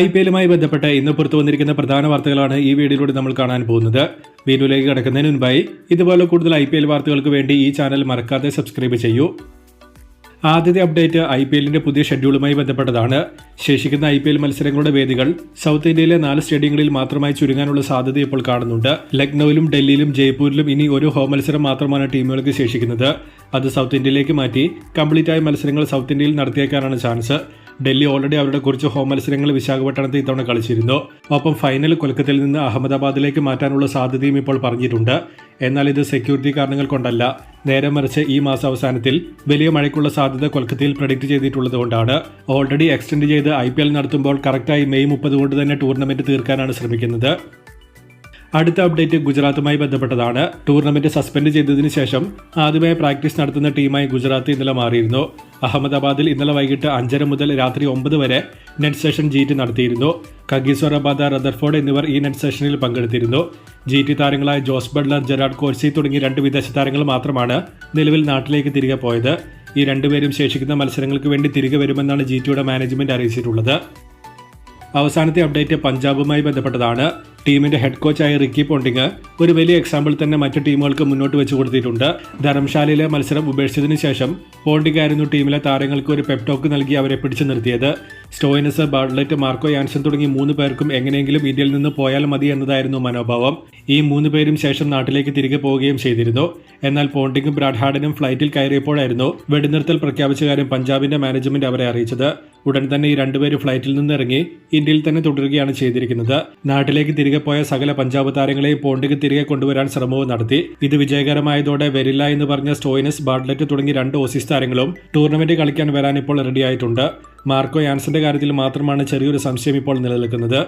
I P എല്ലുമായി ബന്ധപ്പെട്ട് ഇന്ന് പുറത്തു വന്നിരിക്കുന്ന പ്രധാന വാർത്തകളാണ് ഈ വീഡിയോയിലൂടെ നമ്മൾ കാണാൻ പോകുന്നത്. വീഡിയോയിലേക്ക് കിടക്കുന്നതിന് മുൻപായി ഇതുപോലെ കൂടുതൽ ഐ വാർത്തകൾക്ക് വേണ്ടി ഈ ചാനൽ മറക്കാതെ സബ്സ്ക്രൈബ് ചെയ്യൂ. ആദ്യത്തെ അപ്ഡേറ്റ് ഐ പി എല്ലിന്റെ പുതിയ ഷെഡ്യൂളുമായി ബന്ധപ്പെട്ടതാണ്. ശേഷിക്കുന്ന ഐ പി എൽ മത്സരങ്ങളുടെ വേദികൾ സൗത്ത് ഇന്ത്യയിലെ നാല് സ്റ്റേഡിയങ്ങളിൽ മാത്രമായി ചുരുങ്ങാനുള്ള സാധ്യത ഇപ്പോൾ കാണുന്നുണ്ട്. ലക്നൌവിലും ഡൽഹിയിലും ജയ്പൂരിലും ഇനി ഒരു ഹോം മത്സരം മാത്രമാണ് ടീമുകൾക്ക് ശേഷിക്കുന്നത്. അത് സൗത്ത് ഇന്ത്യയിലേക്ക് മാറ്റി കംപ്ലീറ്റ് ആയ മത്സരങ്ങൾ സൗത്ത് ഇന്ത്യയിൽ നടത്തിയേക്കാനാണ് ചാൻസ്. ഡൽഹി ഓൾറെഡി അവരുടെ കുറച്ച് ഹോം മത്സരങ്ങൾ വിശാഖപട്ടണത്ത് ഇത്തവണ കളിച്ചിരുന്നു. ഒപ്പം ഫൈനൽ കൊൽക്കത്തയിൽ നിന്ന് അഹമ്മദാബാദിലേക്ക് മാറ്റാനുള്ള സാധ്യതയും ഇപ്പോൾ പറഞ്ഞിട്ടുണ്ട്. എന്നാൽ ഇത് സെക്യൂരിറ്റി കാരണങ്ങൾ കൊണ്ടല്ല. നേരെ മറിച്ച് ഈ മാസം അവസാനത്തിൽ വലിയ മഴയ്ക്കുള്ള സാധ്യത കൊൽക്കത്തയിൽ പ്രഡിക്റ്റ് ചെയ്തിട്ടുള്ളതുകൊണ്ടാണ് ഓൾറെഡി എക്സ്റ്റെൻഡ് ചെയ്ത് ഐ നടത്തുമ്പോൾ കറക്റ്റായി മെയ് മുപ്പത് കൊണ്ട് തന്നെ ടൂർണമെന്റ് തീർക്കാനാണ് ശ്രമിക്കുന്നത്. അടുത്ത അപ്ഡേറ്റ് ഗുജറാത്തുമായി ബന്ധപ്പെട്ടതാണ്. ടൂർണമെന്റ് സസ്പെൻഡ് ചെയ്തതിനു ശേഷം ആദ്യമായി പ്രാക്ടീസ് നടത്തുന്ന ടീമായി ഗുജറാത്ത് ഇന്നലെ മാറിയിരുന്നു. അഹമ്മദാബാദിൽ ഇന്നലെ വൈകിട്ട് അഞ്ചര മുതൽ രാത്രി ഒമ്പത് വരെ നെറ്റ് സെഷൻ ജി ടി നടത്തിയിരുന്നു. കഗീസ്വറബാദ റദർഫോർഡ് എന്നിവർ ഈ നെറ്റ് സെഷനിൽ പങ്കെടുത്തിരുന്നു. ജി ടി താരങ്ങളായ ജോസ് ബഡ്ലർ ജെറാഡ് കോഴ്സി തുടങ്ങി രണ്ട് വിദേശ താരങ്ങൾ മാത്രമാണ് നിലവിൽ നാട്ടിലേക്ക് തിരികെ പോയത്. ഈ രണ്ടുപേരും ശേഷിക്കുന്ന മത്സരങ്ങൾക്ക് വേണ്ടി തിരികെ വരുമെന്നാണ് ജി ടിയുടെ മാനേജ്മെന്റ് അറിയിച്ചിട്ടുള്ളത്. അവസാനത്തെ അപ്ഡേറ്റ് പഞ്ചാബുമായി ബന്ധപ്പെട്ടതാണ്. ടീമിന്റെ ഹെഡ് കോച്ചായ റിക്കി പോണ്ടിങ് ഒരു വലിയ എക്സാമ്പിൾ തന്നെ മറ്റു ടീമുകൾക്ക് മുന്നോട്ട് വെച്ചു കൊടുത്തിട്ടുണ്ട്. ധർമ്മശാലയിലെ മത്സരം ഉപേക്ഷിച്ചതിനു ശേഷം പോണ്ടിങ് ആയിരുന്നു ടീമിലെ താരങ്ങൾക്ക് ഒരു പെപ്ടോക്ക് നൽകി അവരെ പിടിച്ചു നിർത്തിയത്. സ്റ്റോയിനസ് ബാഡ്ലറ്റ് മാർക്കോ യാൻസൺ തുടങ്ങി മൂന്ന് പേർക്കും എങ്ങനെയെങ്കിലും ഇന്ത്യയിൽ നിന്ന് പോയാൽ മതി എന്നതായിരുന്നു മനോഭാവം. ഈ മൂന്ന് പേരും ശേഷം നാട്ടിലേക്ക് തിരികെ പോവുകയും ചെയ്തിരുന്നു. എന്നാൽ പോണ്ടിങ്ങും ബ്രാഡ്ഹാർഡനും ഫ്ലൈറ്റിൽ കയറിയപ്പോഴായിരുന്നു വെടിനിർത്തൽ പ്രഖ്യാപിച്ച കാര്യം പഞ്ചാബിന്റെ മാനേജ്മെന്റ് അവരെ അറിയിച്ചത്. ഉടൻ തന്നെ ഈ രണ്ടുപേരും ഫ്ലൈറ്റിൽ നിന്ന് ഇറങ്ങി ഇന്ത്യയിൽ തന്നെ തുടരുകയാണ് ചെയ്തിരിക്കുന്നത്. നാട്ടിലേക്ക് തിരികെ പോയ സകല പഞ്ചാബ് താരങ്ങളെയും പോണ്ടിക്ക് തിരികെ കൊണ്ടുവരാൻ ശ്രമവും നടത്തി. ഇത് വിജയകരമായതോടെ വരില്ല എന്ന് പറഞ്ഞ സ്റ്റോയിനസ് ബാഡ്ലറ്റ് തുടങ്ങി രണ്ട് ഓസീസ് താരങ്ങളും ടൂർണമെന്റ് കളിക്കാൻ വരാൻ ഇപ്പോൾ റെഡിയായിട്ടുണ്ട് മാർക്കോ യാൻസന്റെ കാര്യത്തിൽ മാത്രമാണ് ചെറിയൊരു സംശയം ഇപ്പോൾ നിലനിൽക്കുന്നത്.